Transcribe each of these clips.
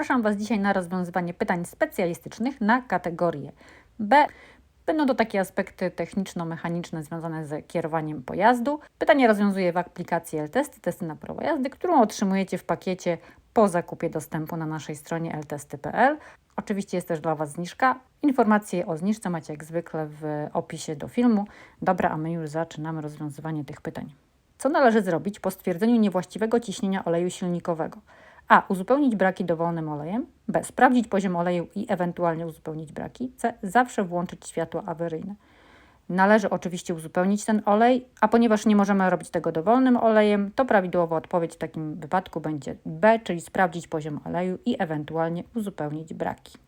Zapraszam Was dzisiaj na rozwiązywanie pytań specjalistycznych na kategorię B. Będą to takie aspekty techniczno-mechaniczne związane z kierowaniem pojazdu. Pytanie rozwiązuję w aplikacji L-Testy, testy na prawo jazdy, którą otrzymujecie w pakiecie po zakupie dostępu na naszej stronie ltesty.pl. Oczywiście jest też dla Was zniżka. Informacje o zniżce macie jak zwykle w opisie do filmu. Dobra, a my już zaczynamy rozwiązywanie tych pytań. Co należy zrobić po stwierdzeniu niewłaściwego ciśnienia oleju silnikowego? A. Uzupełnić braki dowolnym olejem. B. Sprawdzić poziom oleju i ewentualnie uzupełnić braki. C. Zawsze włączyć światło awaryjne. Należy oczywiście uzupełnić ten olej, a ponieważ nie możemy robić tego dowolnym olejem, to prawidłowa odpowiedź w takim wypadku będzie B, czyli sprawdzić poziom oleju i ewentualnie uzupełnić braki.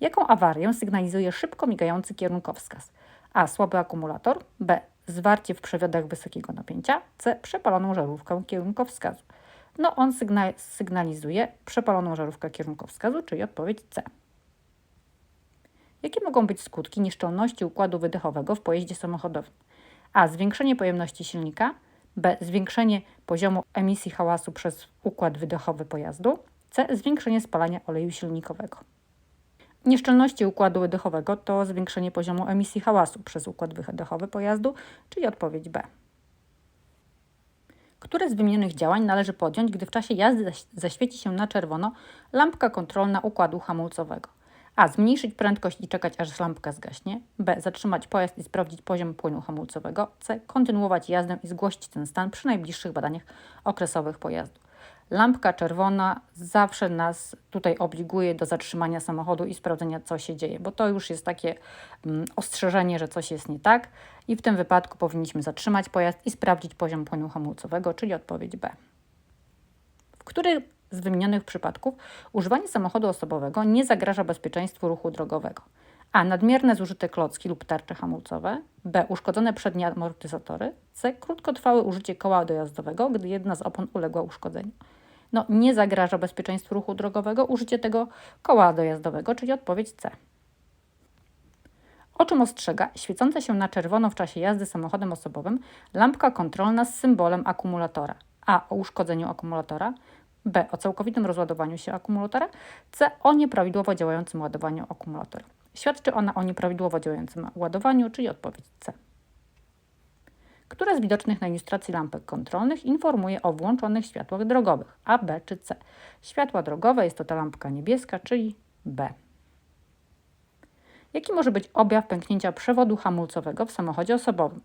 Jaką awarię sygnalizuje szybko migający kierunkowskaz? A. Słaby akumulator. B. Zwarcie w przewiodach wysokiego napięcia. C. Przepaloną żarówkę kierunkowskazu. No on sygna sygnalizuje przepaloną żarówkę kierunkowskazu, czyli odpowiedź C. Jakie mogą być skutki nieszczelności układu wydechowego w pojeździe samochodowym? A. Zwiększenie pojemności silnika. B. Zwiększenie poziomu emisji hałasu przez układ wydechowy pojazdu. C. Zwiększenie spalania oleju silnikowego. Nieszczelności układu wydechowego to zwiększenie poziomu emisji hałasu przez układ wydechowy pojazdu, czyli odpowiedź B. Które z wymienionych działań należy podjąć, gdy w czasie jazdy zaświeci się na czerwono lampka kontrolna układu hamulcowego? A. Zmniejszyć prędkość i czekać, aż lampka zgaśnie. B. Zatrzymać pojazd i sprawdzić poziom płynu hamulcowego. C. Kontynuować jazdę i zgłosić ten stan przy najbliższych badaniach okresowych pojazdu. Lampka czerwona zawsze nas tutaj obliguje do zatrzymania samochodu i sprawdzenia, co się dzieje, bo to już jest takie mm, ostrzeżenie, że coś jest nie tak i w tym wypadku powinniśmy zatrzymać pojazd i sprawdzić poziom płynu hamulcowego, czyli odpowiedź B. W których z wymienionych przypadków używanie samochodu osobowego nie zagraża bezpieczeństwu ruchu drogowego? A. Nadmierne zużyte klocki lub tarcze hamulcowe. B. Uszkodzone przednie amortyzatory. C. Krótkotrwałe użycie koła dojazdowego, gdy jedna z opon uległa uszkodzeniu. No, nie zagraża bezpieczeństwu ruchu drogowego użycie tego koła dojazdowego, czyli odpowiedź C. O czym ostrzega świecąca się na czerwono w czasie jazdy samochodem osobowym lampka kontrolna z symbolem akumulatora? A. O uszkodzeniu akumulatora. B. O całkowitym rozładowaniu się akumulatora. C. O nieprawidłowo działającym ładowaniu akumulatora. Świadczy ona o nieprawidłowo działającym ładowaniu, czyli odpowiedź C. Która z widocznych na ilustracji lampek kontrolnych informuje o włączonych światłach drogowych A, B czy C? Światła drogowe jest to ta lampka niebieska, czyli B. Jaki może być objaw pęknięcia przewodu hamulcowego w samochodzie osobowym?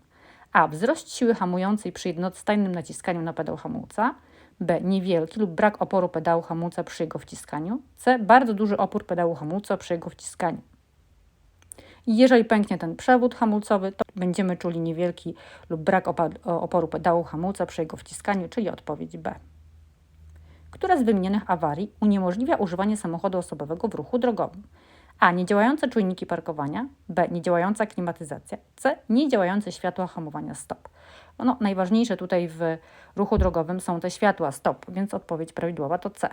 A. Wzrost siły hamującej przy jednostajnym naciskaniu na pedał hamulca. B. Niewielki lub brak oporu pedału hamulca przy jego wciskaniu. C. Bardzo duży opór pedału hamulca przy jego wciskaniu. Jeżeli pęknie ten przewód hamulcowy, to będziemy czuli niewielki lub brak oporu pedału hamulca przy jego wciskaniu, czyli odpowiedź B. Która z wymienionych awarii uniemożliwia używanie samochodu osobowego w ruchu drogowym? A. Niedziałające czujniki parkowania. B. Niedziałająca klimatyzacja. C. Niedziałające światła hamowania stop. No, najważniejsze tutaj w ruchu drogowym są te światła stop, więc odpowiedź prawidłowa to C.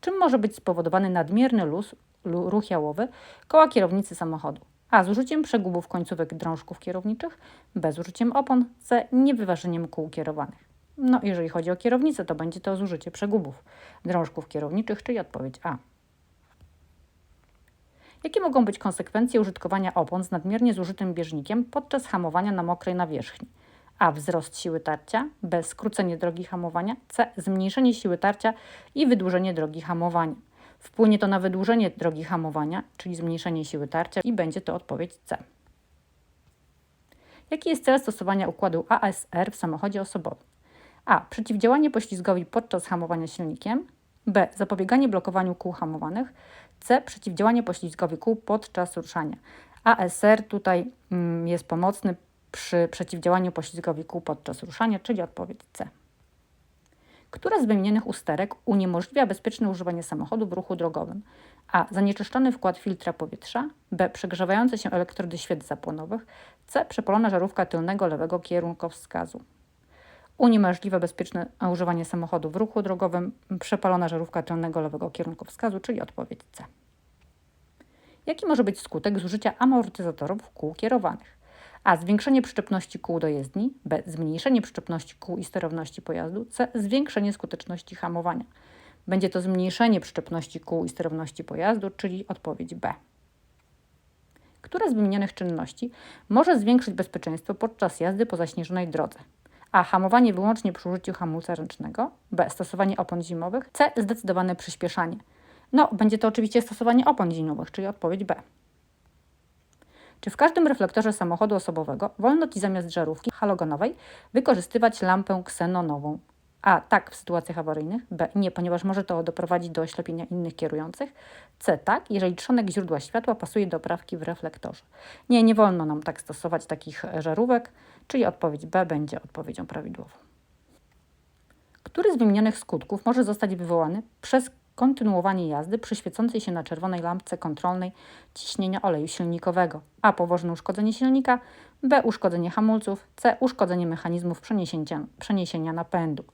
Czym może być spowodowany nadmierny luz ruch jałowy koła kierownicy samochodu. A. Z użyciem przegubów końcówek drążków kierowniczych, B. Z użyciem opon, C. Niewyważeniem kół kierowanych. No, jeżeli chodzi o kierownicę, to będzie to zużycie przegubów drążków kierowniczych, czyli odpowiedź A. Jakie mogą być konsekwencje użytkowania opon z nadmiernie zużytym bieżnikiem podczas hamowania na mokrej nawierzchni? A. Wzrost siły tarcia, B. Skrócenie drogi hamowania, C. Zmniejszenie siły tarcia i wydłużenie drogi hamowania. Wpłynie to na wydłużenie drogi hamowania, czyli zmniejszenie siły tarcia i będzie to odpowiedź C. Jaki jest cel stosowania układu ASR w samochodzie osobowym? A. Przeciwdziałanie poślizgowi podczas hamowania silnikiem. B. Zapobieganie blokowaniu kół hamowanych. C. Przeciwdziałanie poślizgowi kół podczas ruszania. ASR tutaj mm, jest pomocny przy przeciwdziałaniu poślizgowi kół podczas ruszania, czyli odpowiedź C. Która z wymienionych usterek uniemożliwia bezpieczne używanie samochodu w ruchu drogowym? A. Zanieczyszczony wkład filtra powietrza. B. Przegrzewające się elektrody świec zapłonowych. C. Przepalona żarówka tylnego lewego kierunkowskazu. Uniemożliwia bezpieczne używanie samochodu w ruchu drogowym. Przepalona żarówka tylnego lewego kierunkowskazu, czyli odpowiedź C. Jaki może być skutek zużycia amortyzatorów kół kierowanych? A. Zwiększenie przyczepności kół do jezdni. B. Zmniejszenie przyczepności kół i sterowności pojazdu. C. Zwiększenie skuteczności hamowania. Będzie to zmniejszenie przyczepności kół i sterowności pojazdu, czyli odpowiedź B. Która z wymienionych czynności może zwiększyć bezpieczeństwo podczas jazdy po zaśnieżonej drodze? A. Hamowanie wyłącznie przy użyciu hamulca ręcznego. B. Stosowanie opon zimowych. C. Zdecydowane przyspieszanie. No, będzie to oczywiście stosowanie opon zimowych, czyli odpowiedź B. Czy w każdym reflektorze samochodu osobowego wolno Ci zamiast żarówki halogenowej wykorzystywać lampę ksenonową? A. Tak, w sytuacjach awaryjnych. B. Nie, ponieważ może to doprowadzić do oślepienia innych kierujących. C. Tak, jeżeli trzonek źródła światła pasuje do oprawki w reflektorze. Nie, nie wolno nam tak stosować takich żarówek, czyli odpowiedź B będzie odpowiedzią prawidłową. Który z wymienionych skutków może zostać wywołany przez kontynuowanie jazdy przy świecącej się na czerwonej lampce kontrolnej ciśnienia oleju silnikowego? A. Poważne uszkodzenie silnika. B. Uszkodzenie hamulców. C. Uszkodzenie mechanizmów przeniesienia, przeniesienia napędu.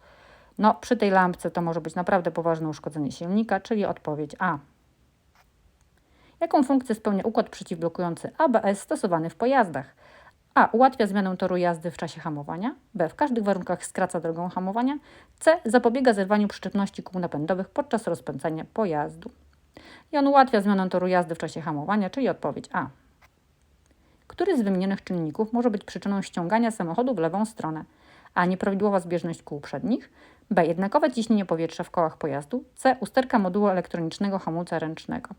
No, przy tej lampce to może być naprawdę poważne uszkodzenie silnika, czyli odpowiedź A. Jaką funkcję spełnia układ przeciwblokujący ABS stosowany w pojazdach? A. Ułatwia zmianę toru jazdy w czasie hamowania. B. W każdych warunkach skraca drogę hamowania. C. Zapobiega zerwaniu przyczepności kół napędowych podczas rozpędzania pojazdu. I on ułatwia zmianę toru jazdy w czasie hamowania, czyli odpowiedź A. Który z wymienionych czynników może być przyczyną ściągania samochodu w lewą stronę? A. Nieprawidłowa zbieżność kół przednich. B. Jednakowe ciśnienie powietrza w kołach pojazdu. C. Usterka modułu elektronicznego hamulca ręcznego.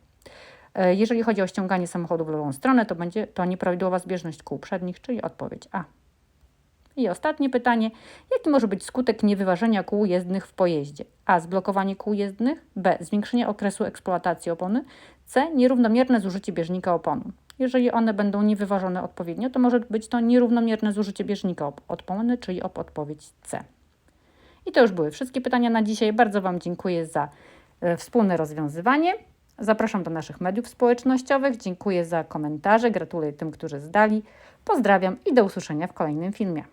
E, Jeżeli chodzi o ściąganie samochodu w lewą stronę, to będzie to nieprawidłowa zbieżność kół przednich, czyli odpowiedź A. I ostatnie pytanie. Jaki może być skutek niewyważenia kół jezdnych w pojeździe? A. Zblokowanie kół jezdnych. B. Zwiększenie okresu eksploatacji opony. C. Nierównomierne zużycie bieżnika oponu. Jeżeli one będą niewyważone odpowiednio, to może być to nierównomierne zużycie bieżnika op- opony, czyli op odpowiedź C. I to już były wszystkie pytania na dzisiaj. Bardzo Wam dziękuję za e, wspólne rozwiązywanie. Zapraszam do naszych mediów społecznościowych. Dziękuję za komentarze. Gratuluję tym, którzy zdali. Pozdrawiam i do usłyszenia w kolejnym filmie.